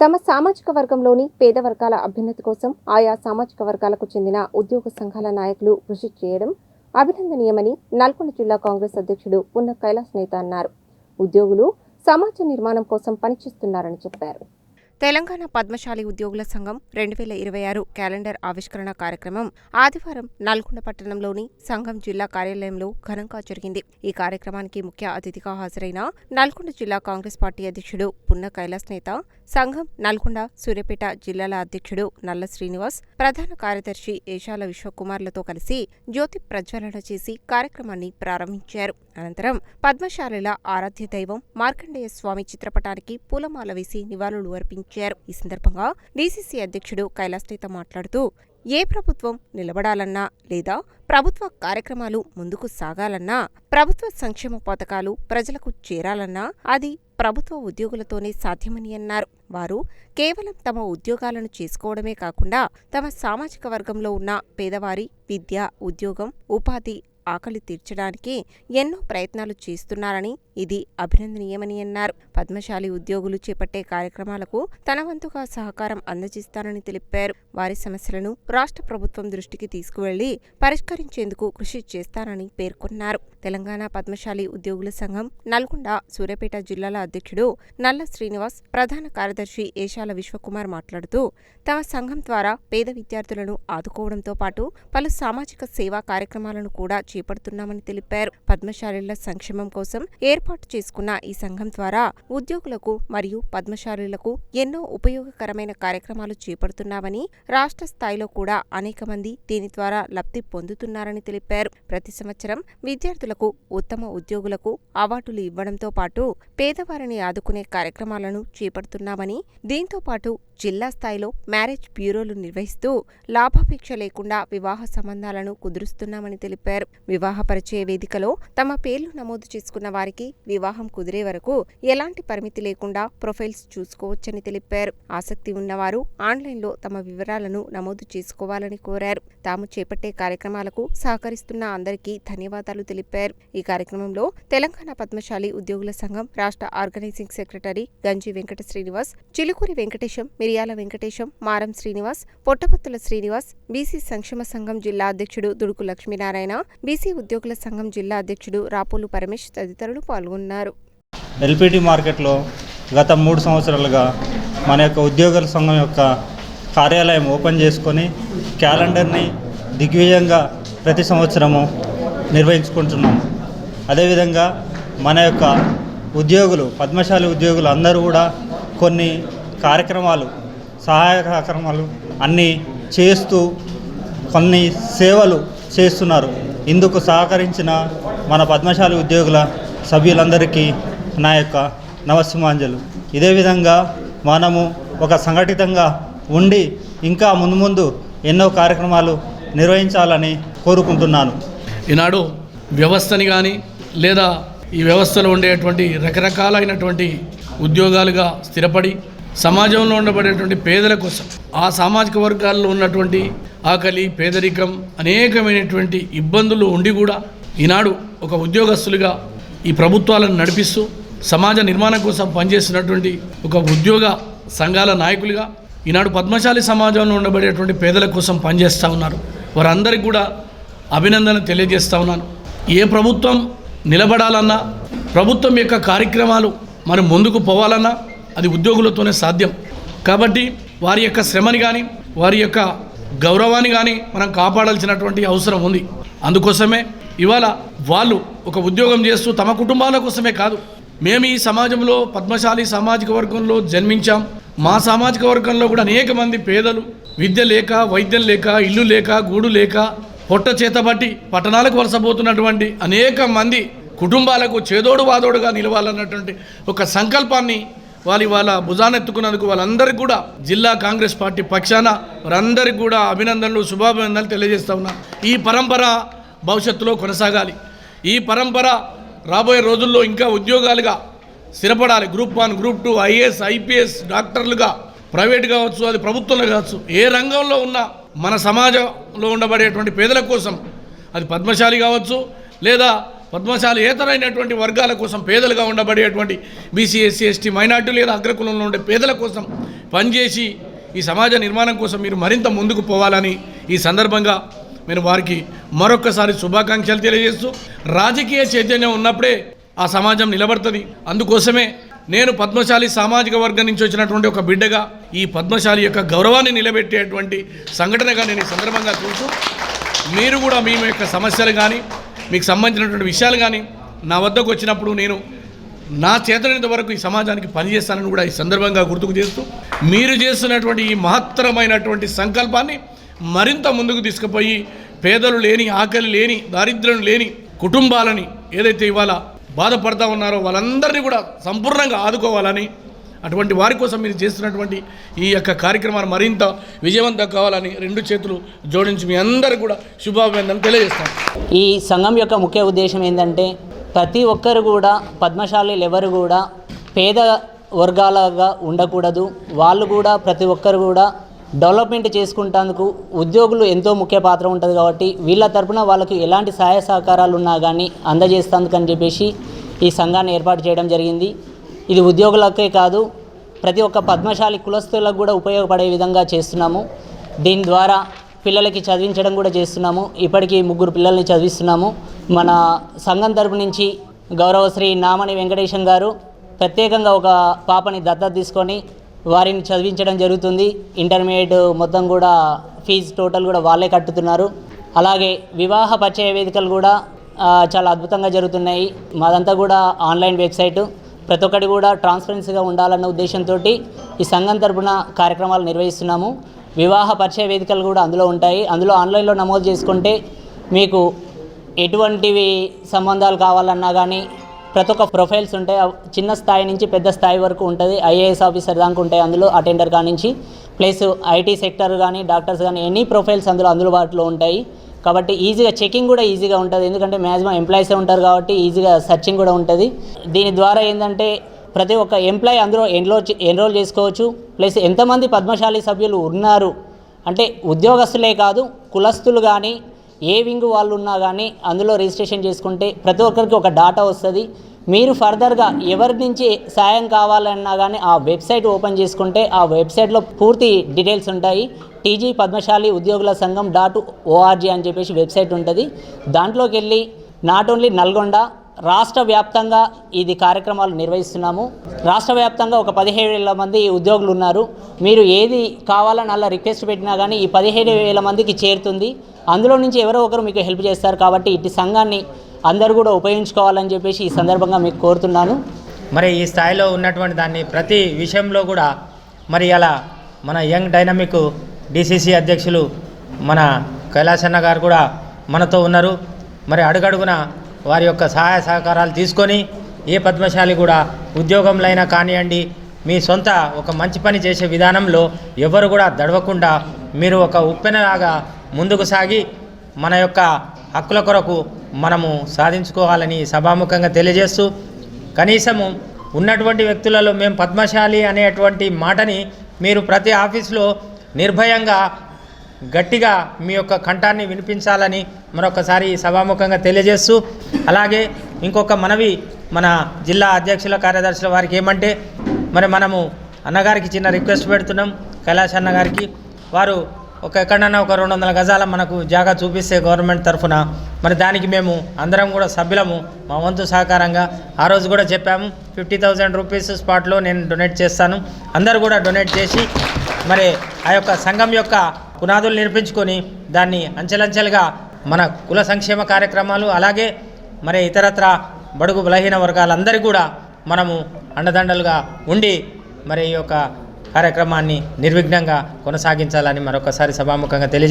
తమ సామాజిక వర్గంలోని పేద వర్గాల అభ్యున్నతి కోసం ఆయా సామాజిక వర్గాలకు చెందిన ఉద్యోగ సంఘాల నాయకులు కృషి చేయడం అభినందనీయమని నల్గొండ జిల్లా కాంగ్రెస్ అధ్యక్షుడు పున్న కైలాస్ నేత అన్నారు. ఉద్యోగులు సమాజ నిర్మాణం కోసం పనిచేస్తున్నారని చెప్పారు. తెలంగాణ పద్మశాలి ఉద్యోగుల సంఘం రెండు వేల ఇరవై ఆరు క్యాలెండర్ ఆవిష్కరణ కార్యక్రమం ఆదివారం నల్గొండ పట్టణంలోని సంఘం జిల్లా కార్యాలయంలో ఘనంగా జరిగింది. ఈ కార్యక్రమానికి ముఖ్య అతిథిగా హాజరైన నల్గొండ జిల్లా కాంగ్రెస్ పార్టీ అధ్యక్షుడు పున్న కైలాస్ నేత సంఘం నల్గొండ సూర్యాపేట జిల్లాల అధ్యక్షుడు నల్ల శ్రీనివాస్ ప్రధాన కార్యదర్శి ఏషాల విశ్వకుమార్లతో కలిసి జ్యోతి ప్రజ్వలన చేసి కార్యక్రమాన్ని ప్రారంభించారు. అనంతరం పద్మశాలిల ఆరాధ్య దైవం మార్కండేయ స్వామి చిత్రపటానికి పూలమాల వేసి నివాళులు అర్పించారు. ఈ సందర్భంగా డీసీసీ అధ్యక్షుడు కైలాసనేత మాట్లాడుతూ ఏ ప్రభుత్వం నిలబడాలన్నా లేదా ప్రభుత్వ కార్యక్రమాలు ముందుకు సాగాలన్నా ప్రభుత్వ సంక్షేమ పథకాలు ప్రజలకు చేరాలన్నా అది ప్రభుత్వ ఉద్యోగులతోనే సాధ్యమని అన్నారు. వారు కేవలం తమ ఉద్యోగాలను చేసుకోవడమే కాకుండా తమ సామాజిక వర్గంలో ఉన్న పేదవారి విద్య ఉద్యోగం ఉపాధి ఆకలి తీర్చడానికి ఎన్నో ప్రయత్నాలు చేస్తున్నారని ఇది అభినందనీయమని అన్నారు. పద్మశాలి ఉద్యోగులు చేపట్టే కార్యక్రమాలకు తన వంతుగా సహకారం అందజేస్తానని తెలిపారు. వారి సమస్యలను రాష్ట్ర ప్రభుత్వం దృష్టికి తీసుకువెళ్ళి పరిష్కరించేందుకు కృషి చేస్తానని పేర్కొన్నారు. తెలంగాణ పద్మశాలి ఉద్యోగుల సంఘం నల్గొండ సూర్యాపేట జిల్లాల అధ్యక్షుడు నల్ల శ్రీనివాస్ ప్రధాన కార్యదర్శి ఏషాల విశ్వకుమార్ మాట్లాడుతూ తమ సంఘం ద్వారా పేద విద్యార్థులను ఆదుకోవడంతో పాటు పలు సామాజిక సేవా కార్యక్రమాలను కూడా చేపడుతున్నామని తెలిపారు. పద్మశాలీల సంక్షేమం కోసం ఏర్పాటు చేసుకున్న ఈ సంఘం ద్వారా ఉద్యోగులకు మరియు పద్మశాలీలకు ఎన్నో ఉపయోగకరమైన కార్యక్రమాలు చేపడుతున్నామని రాష్ట్ర స్థాయిలో కూడా అనేక మంది దీని ద్వారా లబ్ధి పొందుతున్నారని తెలిపారు. ప్రతి సంవత్సరం విద్యార్థులకు ఉత్తమ ఉద్యోగులకు అవార్డులు ఇవ్వడంతో పాటు పేదవారిని ఆదుకునే కార్యక్రమాలను చేపడుతున్నామని దీంతో పాటు జిల్లా స్థాయిలో మ్యారేజ్ బ్యూరోలు నిర్వహిస్తూ లాభాపేక్ష లేకుండా వివాహ సంబంధాలను కుదురుస్తున్నామని తెలిపారు. వివాహ పరిచయ వేదికలో తమ పేర్లు నమోదు చేసుకున్న వారికి వివాహం కుదిరే వరకు ఎలాంటి పరిమితి లేకుండా ప్రొఫైల్స్ చూసుకోవచ్చని తెలిపారు. ఆసక్తి ఉన్నవారు ఆన్లైన్లో తమ వివరాలను నమోదు చేసుకోవాలని కోరారు. తాము చేపట్టే కార్యక్రమాలకు సహకరిస్తున్న అందరికీ ధన్యవాదాలు తెలిపారు. ఈ కార్యక్రమంలో తెలంగాణ పద్మశాలి ఉద్యోగుల సంఘం రాష్ట్ర ఆర్గనైజింగ్ సెక్రటరీ గంజి వెంకట శ్రీనివాస్ చిలుకూరి వెంకటేశం మిరియాల వెంకటేశం మారం శ్రీనివాస్ పొట్టపత్తుల శ్రీనివాస్ బీసీ సంక్షేమ సంఘం జిల్లా అధ్యక్షుడు దుడుకు లక్ష్మీనారాయణ బీసీ ఉద్యోగుల సంఘం జిల్లా అధ్యక్షుడు రాపోలు పరమేష్ తదితరులు పాల్గొన్నారు. ఎల్పిటి మార్కెట్లో గత మూడు సంవత్సరాలుగా మన యొక్క ఉద్యోగుల సంఘం యొక్క కార్యాలయం ఓపెన్ చేసుకొని క్యాలెండర్ని దిగ్విజయంగా ప్రతి సంవత్సరము నిర్వహించుకుంటున్నాము. అదేవిధంగా మన యొక్క ఉద్యోగులు పద్మశాలి ఉద్యోగులు అందరూ కూడా కొన్ని కార్యక్రమాలు సహాయ కార్యక్రమాలు అన్నీ చేస్తూ కొన్ని సేవలు చేస్తున్నారు. ఇందుకు సహకరించిన మన పద్మశాలి ఉద్యోగుల సభ్యులందరికీ నా యొక్క నమస్సుమాంజలు. ఇదే విధంగా మనము ఒక సంఘటితంగా ఉండి ఇంకా ముందు ముందు ఎన్నో కార్యక్రమాలు నిర్వహించాలని కోరుకుంటున్నాను. ఈనాడు వ్యవస్థని కానీ లేదా ఈ వ్యవస్థలో ఉండేటువంటి రకరకాలైనటువంటి ఉద్యోగాలుగా స్థిరపడి సమాజంలో ఉండబడేటువంటి పేదల కోసం ఆ సామాజిక వర్గాల్లో ఉన్నటువంటి ఆకలి పేదరికం అనేకమైనటువంటి ఇబ్బందులు ఉండి కూడా ఈనాడు ఒక ఉద్యోగస్తులుగా ఈ ప్రభుత్వాలను నడిపిస్తూ సమాజ నిర్మాణం కోసం పనిచేస్తున్నటువంటి ఒక ఉద్యోగ సంఘాల నాయకులుగా ఈనాడు పద్మశాలి సమాజంలో ఉండబడేటువంటి పేదల కోసం పనిచేస్తూ ఉన్నారు. వారందరికీ కూడా అభినందన తెలియజేస్తూ ఉన్నాను. ఏ ప్రభుత్వం నిలబడాలన్నా ప్రభుత్వం యొక్క కార్యక్రమాలు మనం ముందుకు పోవాలన్నా అది ఉద్యోగులతోనే సాధ్యం. కాబట్టి వారి యొక్క శ్రమని కానీ వారి యొక్క గౌరవాన్ని కానీ మనం కాపాడాల్సినటువంటి అవసరం ఉంది. అందుకోసమే ఇవాళ వాళ్ళు ఒక ఉద్యోగం చేస్తూ తమ కుటుంబాల కోసమే కాదు మేము ఈ సమాజంలో పద్మశాలి సామాజిక వర్గంలో జన్మించాం. మా సామాజిక వర్గంలో కూడా అనేక మంది పేదలు విద్య లేక వైద్యం లేక ఇల్లు లేక గూడు లేక పొట్ట చేతబట్టి పట్టణాలకు వలసపోతున్నటువంటి అనేక మంది కుటుంబాలకు చేదోడు వాదోడుగా నిలవాలన్నటువంటి ఒక సంకల్పాన్ని వాళ్ళు వాళ్ళ భుజానెత్తుకున్నందుకు వాళ్ళందరికీ కూడా జిల్లా కాంగ్రెస్ పార్టీ పక్షాన వారందరికీ కూడా అభినందనలు శుభాభినందనలు తెలియజేస్తా ఉన్నా. ఈ పరంపర భవిష్యత్తులో కొనసాగాలి. ఈ పరంపర రాబోయే రోజుల్లో ఇంకా ఉద్యోగాలుగా స్థిరపడాలి. Group one group two IAS IPS డాక్టర్లుగా private కావచ్చు అది ప్రభుత్వంలో కావచ్చు ఏ రంగంలో ఉన్న మన సమాజంలో ఉండబడేటువంటి పేదల కోసం అది పద్మశాలి కావచ్చు లేదా పద్మశాలి ఏతరైనటువంటి వర్గాల కోసం పేదలుగా ఉండబడేటువంటి బీసీ ఎస్సీ ఎస్టీ మైనార్టీ లేదా అగ్రకులంలో ఉండే పేదల కోసం పనిచేసి ఈ సమాజ నిర్మాణం కోసం మీరు మరింత ముందుకు పోవాలని ఈ సందర్భంగా నేను వారికి మరొక్కసారి శుభాకాంక్షలు తెలియజేస్తూ రాజకీయ చైతన్యం ఉన్నప్పుడే ఆ సమాజం నిలబడుతుంది. అందుకోసమే నేను పద్మశాలి సామాజిక వర్గం నుంచి వచ్చినటువంటి ఒక బిడ్డగా ఈ పద్మశాలి యొక్క గౌరవాన్ని నిలబెట్టేటువంటి సంఘటనగా నేను ఈ సందర్భంగా చూస్తూ మీరు కూడా మీ యొక్క సమస్యలు కానీ మీకు సంబంధించినటువంటి విషయాలు కానీ నా వద్దకు వచ్చినప్పుడు నేను నా చేతనంత వరకు ఈ సమాజానికి పనిచేస్తానని కూడా ఈ సందర్భంగా గుర్తుకు చేస్తూ మీరు చేస్తున్నటువంటి ఈ మహత్తరమైనటువంటి సంకల్పాన్ని మరింత ముందుకు తీసుకుపోయి పేదలు లేని ఆకలి లేని దారిద్ర్యం లేని కుటుంబాలని ఏదైతే ఇవాళ బాధపడతా ఉన్నారో వాళ్ళందరినీ కూడా సంపూర్ణంగా ఆదుకోవాలని అటువంటి వారి కోసం మీరు చేస్తున్నటువంటి ఈ యొక్క కార్యక్రమాలు మరింత విజయవంతం కావాలని రెండు చేతులు జోడించి మీ అందరూ కూడా శుభాభినందనలు తెలియజేస్తాం ఈ సంఘం యొక్క ముఖ్య ఉద్దేశం ఏంటంటే ప్రతి ఒక్కరు కూడా పద్మశాలీలు ఎవరు కూడా పేద వర్గాలుగా ఉండకూడదు. వాళ్ళు కూడా ప్రతి ఒక్కరు కూడా డెవలప్మెంట్ చేసుకుంటేందుకు ఉద్యోగులు ఎంతో ముఖ్య పాత్ర ఉంటుంది కాబట్టి వీళ్ళ తరపున వాళ్ళకి ఎలాంటి సహాయ సహకారాలు ఉన్నా కానీ అందజేస్తేందుకు అని చెప్పేసి ఈ సంఘాన్ని ఏర్పాటు చేయడం జరిగింది. ఇది ఉద్యోగులకే కాదు ప్రతి ఒక్క పద్మశాలి కులస్తులకు కూడా ఉపయోగపడే విధంగా చేస్తున్నాము. దీని ద్వారా పిల్లలకి చదివించడం కూడా చేస్తున్నాము. ఇప్పటికీ ముగ్గురు పిల్లల్ని చదివిస్తున్నాము. మన సంఘం తరపు నుంచి గౌరవశ్రీ నామని వెంకటేశం గారు ప్రత్యేకంగా ఒక పాపని దత్తత తీసుకొని వారిని చదివించడం జరుగుతుంది. ఇంటర్మీడియట్ మొత్తం కూడా ఫీజు టోటల్ కూడా వాళ్ళే కట్టుతున్నారు. అలాగే వివాహ పరిచయ వేదికలు కూడా చాలా అద్భుతంగా జరుగుతున్నాయి. మాదంతా కూడా ఆన్లైన్ వెబ్సైటు. ప్రతి ఒక్కటి కూడా ట్రాన్స్పరెన్సీగా ఉండాలన్న ఉద్దేశంతో ఈ సంఘం తరపున కార్యక్రమాలు నిర్వహిస్తున్నాము. వివాహ పరిచయ వేదికలు కూడా అందులో ఉంటాయి. అందులో ఆన్లైన్లో నమోదు చేసుకుంటే మీకు ఎటువంటివి సంబంధాలు కావాలన్నా కానీ ప్రతి ఒక్క ప్రొఫైల్స్ ఉంటాయి. చిన్న స్థాయి నుంచి పెద్ద స్థాయి వరకు ఉంటుంది. ఐఏఎస్ ఆఫీసర్ దాకా ఉంటాయి అందులో అటెండర్ కానించి. ప్లస్ ఐటీ సెక్టర్ కానీ డాక్టర్స్ కానీ ఎనీ ప్రొఫైల్స్ అందులో అందుబాటులో ఉంటాయి. కాబట్టి ఈజీగా చెకింగ్ కూడా ఈజీగా ఉంటుంది. ఎందుకంటే మ్యాక్సిమం ఎంప్లాయీసే ఉంటారు కాబట్టి ఈజీగా సర్చింగ్ కూడా ఉంటుంది. దీని ద్వారా ఏంటంటే ప్రతి ఒక్క ఎంప్లాయీ అందులో ఎన్రోల్ ఎన్రోల్ చేసుకోవచ్చు. ప్లస్ ఎంతమంది పద్మశాలి సభ్యులు ఉన్నారు అంటే ఉద్యోగస్తులే కాదు కులస్తులు కానీ ఏ వింగ్ వాళ్ళు ఉన్నా కానీ అందులో రిజిస్ట్రేషన్ చేసుకుంటే ప్రతి ఒక్కరికి ఒక డాటా వస్తుంది. మీరు ఫర్దర్గా ఎవరి నుంచి సాయం కావాలన్నా కానీ ఆ వెబ్సైట్ ఓపెన్ చేసుకుంటే ఆ వెబ్సైట్లో పూర్తి డీటెయిల్స్ ఉంటాయి. టీజీ పద్మశాలి ఉద్యోగుల సంఘం డాట్ ఓఆర్జీ అని చెప్పేసి వెబ్సైట్ ఉంటుంది. దాంట్లోకి వెళ్ళి నాట్ ఓన్లీ నల్గొండ రాష్ట్ర వ్యాప్తంగా ఇది కార్యక్రమాలు నిర్వహిస్తున్నాము. రాష్ట్ర వ్యాప్తంగా ఒక పదిహేడు వేల మంది ఉద్యోగులు ఉన్నారు. మీరు ఏది కావాలని అలా రిక్వెస్ట్ పెట్టినా కానీ ఈ పదిహేడు వేల మందికి చేరుతుంది. అందులో నుంచి ఎవరో ఒకరు మీకు హెల్ప్ చేస్తారు కాబట్టి ఇటు సంఘాన్ని అందరూ కూడా ఉపయోగించుకోవాలని చెప్పేసి ఈ సందర్భంగా మీకు కోరుతున్నాను. మరి ఈ స్థాయిలో ఉన్నటువంటి దాన్ని ప్రతి విషయంలో కూడా మరి అలా మన యంగ్ డైనమిక్ డిసిసి అధ్యక్షులు మన కైలాసన్న గారు కూడా మనతో ఉన్నారు. మరి అడుగడుగున వారి యొక్క సహాయ సహకారాలు తీసుకొని ఏ పద్మశాలి కూడా ఉద్యోగంలో అయినా కానివ్వండి మీ సొంత ఒక మంచి పని చేసే విధానంలో ఎవరు కూడా దడవకుండా మీరు ఒక ఉప్పెనలాగా ముందుకు సాగి మన యొక్క హక్కుల కొరకు మనము సాధించుకోవాలని సభాముఖంగా తెలియజేస్తూ కనీసము ఉన్నటువంటి వ్యక్తులలో మేము పద్మశాలి అనేటువంటి మాటని మీరు ప్రతి ఆఫీసులో నిర్భయంగా గట్టిగా మీ యొక్క కంఠాన్ని వినిపించాలని మరొకసారి సభాముఖంగా తెలియజేస్తూ అలాగే ఇంకొక మనవి మన జిల్లా అధ్యక్షుల కార్యదర్శుల వారికి ఏమంటే మరి మనము అన్నగారికి చిన్న రిక్వెస్ట్ పెడుతున్నాం కైలాష్ అన్నగారికి వారు ఒక ఎక్కడన్నా ఒక రెండు వందల గజాల మనకు జాగా చూపిస్తే గవర్నమెంట్ తరఫున. మరి దానికి మేము అందరం కూడా సభ్యులము మా వంతు సహకారంగా. ఆ రోజు కూడా చెప్పాము ఫిఫ్టీ థౌజండ్ రూపీస్ స్పాట్లో నేను డొనేట్ చేస్తాను. అందరు కూడా డొనేట్ చేసి మరి ఆ యొక్క సంఘం యొక్క పునాదులు నిర్మించుకొని దాన్ని అంచెలంచెలుగా మన కుల సంక్షేమ కార్యక్రమాలు అలాగే మరి ఇతరత్ర బడుగు బలహీన వర్గాలందరికీ కూడా మనము అండదండలుగా ఉండి మరి ఈ యొక్క కార్యక్రమాన్ని నిర్విఘ్నంగా కొనసాగించాలని మరొకసారి సభాముఖంగా తెలియజే